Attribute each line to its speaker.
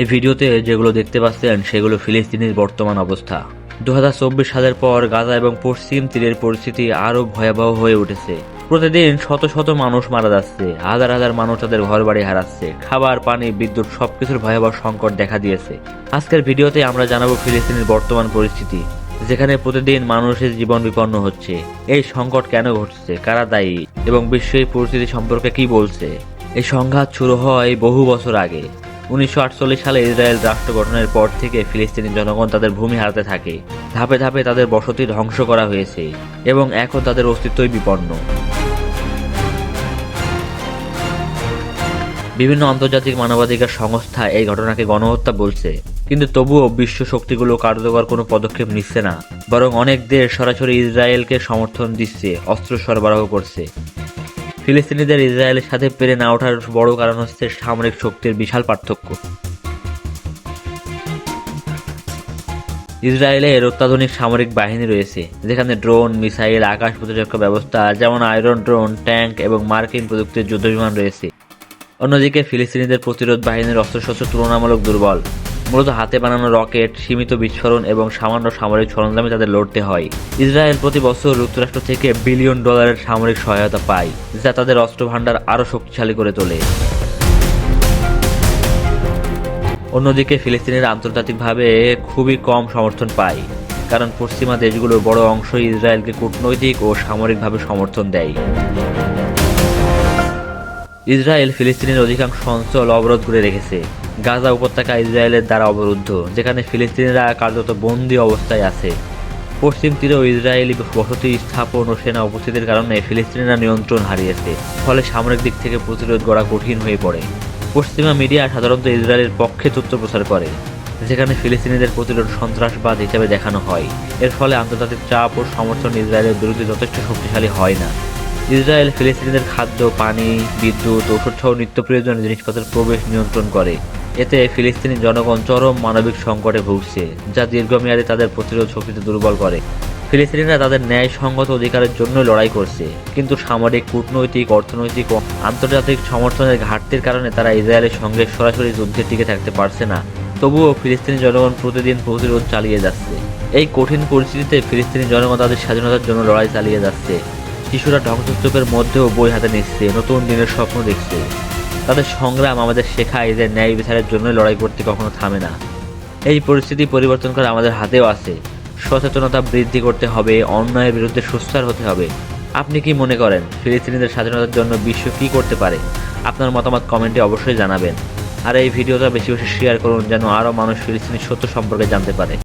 Speaker 1: এই ভিডিওতে যেগুলো দেখতে পাচ্ছেন, সেগুলো ফিলিস্তিনের বর্তমান অবস্থা। দুই হাজার চব্বিশ সালের পর গাজা এবং পশ্চিম তীরের পরিস্থিতি আরও ভয়াবহ হয়ে উঠেছে। প্রতিদিন শত শত মানুষ মারা যাচ্ছে, হাজার হাজার মানুষ তাদের ঘর বাড়ি হারাচ্ছে, খাবার, পানি, বিদ্যুৎ সবকিছুর ভয়াবহ সংকট দেখা দিয়েছে। আজকের ভিডিওতে আমরা জানাব ফিলিস্তিনের বর্তমান পরিস্থিতি, যেখানে প্রতিদিন মানুষের জীবন বিপন্ন হচ্ছে। এই সংকট কেন ঘটছে, কারা দায়ী, এবং বিশ্ব এই পরিস্থিতি সম্পর্কে কি বলছে? এই সংঘাত শুরু হয় বহু বছর আগে। উনিশশো আটচল্লিশ সালে ইসরায়েল রাষ্ট্র গঠনের পর থেকে ফিলিস্তিনি জনগণ তাদের ভূমি হারাতে থাকে। ধাপে ধাপে তাদের বসতি ধ্বংস করা হয়েছে এবং এখন তাদের অস্তিত্বই বিপন্ন। বিভিন্ন আন্তর্জাতিক মানবাধিকার সংস্থা এই ঘটনাকে গণহত্যা বলছে, কিন্তু তবুও বিশ্ব শক্তিগুলো কার্যকর কোনো পদক্ষেপ নিচ্ছে না, বরং অনেক দেশ সরাসরি ইসরায়েলকে সমর্থন দিচ্ছে, অস্ত্র সরবরাহ করছে। ফিলিস্তিনিদের ইসরায়েলের সাথে পেরে না ওঠার বড় কারণ হচ্ছে সামরিক শক্তির বিশাল পার্থক্য। ইসরায়েলের অত্যাধুনিক সামরিক বাহিনী রয়েছে, যেখানে ড্রোন, মিসাইল, আকাশ প্রতিরক্ষা ব্যবস্থা, যেমন আয়রন ড্রোন, ট্যাঙ্ক এবং মার্কিন প্রযুক্তির যুদ্ধবিমান রয়েছে। অন্যদিকে ফিলিস্তিনিদের প্রতিরোধ বাহিনীর অস্ত্রশস্ত্র তুলনামূলক দুর্বল। মূলত হাতে বানানো রকেট, সীমিত বিস্ফোরণ এবং সামান্য সামরিক সরঞ্জামে তাদের লড়তে হয়। ইসরায়েল প্রতি বছর যুক্তরাষ্ট্র থেকে বিলিয়ন ডলারের সামরিক সহায়তা পায়, যা তাদের অস্ত্র ভাণ্ডার আরও শক্তিশালী করে তোলে। অন্যদিকে ফিলিস্তিনের আন্তর্জাতিকভাবে খুবই কম সমর্থন পায়, কারণ পশ্চিমা দেশগুলোর বড় অংশ ইসরায়েলকে কূটনৈতিক ও সামরিকভাবে সমর্থন দেয়। ইসরায়েল ফিলিস্তিনের অধিকাংশ অঞ্চল অবরোধ করে রেখেছে গাজা উপত্যকা ইসরায়েলের দ্বারা অবরুদ্ধ, যেখানে ফিলিস্তিনিরা কার্যত বন্দী অবস্থায় আছে। পশ্চিম তীরেও ইসরায়েলি বসতি স্থাপন ও সেনা উপস্থিতির কারণে ফিলিস্তিনিরা নিয়ন্ত্রণ হারিয়েছে, ফলে সামরিক দিক থেকে প্রতিরোধ গড়া কঠিন হয়ে পড়ে। পশ্চিমা মিডিয়া সাধারণত ইসরায়েলের পক্ষে তথ্য প্রচার করে, যেখানে ফিলিস্তিনিদের প্রতিরোধ সন্ত্রাসবাদ হিসেবে দেখানো হয়। এর ফলে আন্তর্জাতিক চাপ ও সমর্থন ইসরায়েলের বিরুদ্ধে যথেষ্ট শক্তিশালী হয় না। ইসরায়েল ফিলিস্তিনিদের খাদ্য, পানি, বিদ্যুৎ ওষুধ সহ নিত্য প্রয়োজনীয় জিনিসপত্রের প্রবেশ নিয়ন্ত্রণ করে। এতে ফিলিস্তিনি জনগণ চরম মানবিক সংকটে ভুগছে, যা দীর্ঘমেয়াদে তাদের প্রতিরোধ শক্তিতে দুর্বল করে। ফিলিস্তিনিরা তাদের ন্যায়সঙ্গত অধিকারের জন্য লড়াই করছে, কিন্তু সামরিক, কূটনৈতিক, অর্থনৈতিক ও আন্তর্জাতিক সমর্থনের ঘাটতির কারণে তারা ইসরায়েলের সঙ্গে সরাসরি যুদ্ধে টিকে থাকতে পারছে না। তবুও ফিলিস্তিনি জনগণ প্রতিদিন প্রতিরোধ চালিয়ে যাচ্ছে। এই কঠিন পরিস্থিতিতে ফিলিস্তিনি জনগণ তাদের স্বাধীনতার জন্য লড়াই চালিয়ে যাচ্ছে। শিশুরা ধ্বংসস্তূপের মধ্যেও বই হাতে নিচ্ছে, নতুন দিনের স্বপ্ন দেখছে। তাদের সংগ্রাম আমাদের শেখায় যে ন্যায় বিচারের জন্য লড়াই করতে কখনো থামে না। এই পরিস্থিতি পরিবর্তন করা আমাদের হাতেও আছে। সচেতনতা বৃদ্ধি করতে হবে, অন্যায়ের বিরুদ্ধে সুস্থার হতে হবে। আপনি কি মনে করেন ফিলিস্তিনিদের স্বাধীনতার জন্য বিশ্ব কি করতে পারে? আপনার মতামত কমেন্টে অবশ্যই জানাবেন। আর এই ভিডিওটা বেশি বেশি শেয়ার করুন যেন আরও মানুষ ফিলিস্তিনি সত্য সম্পর্কে জানতে পারে।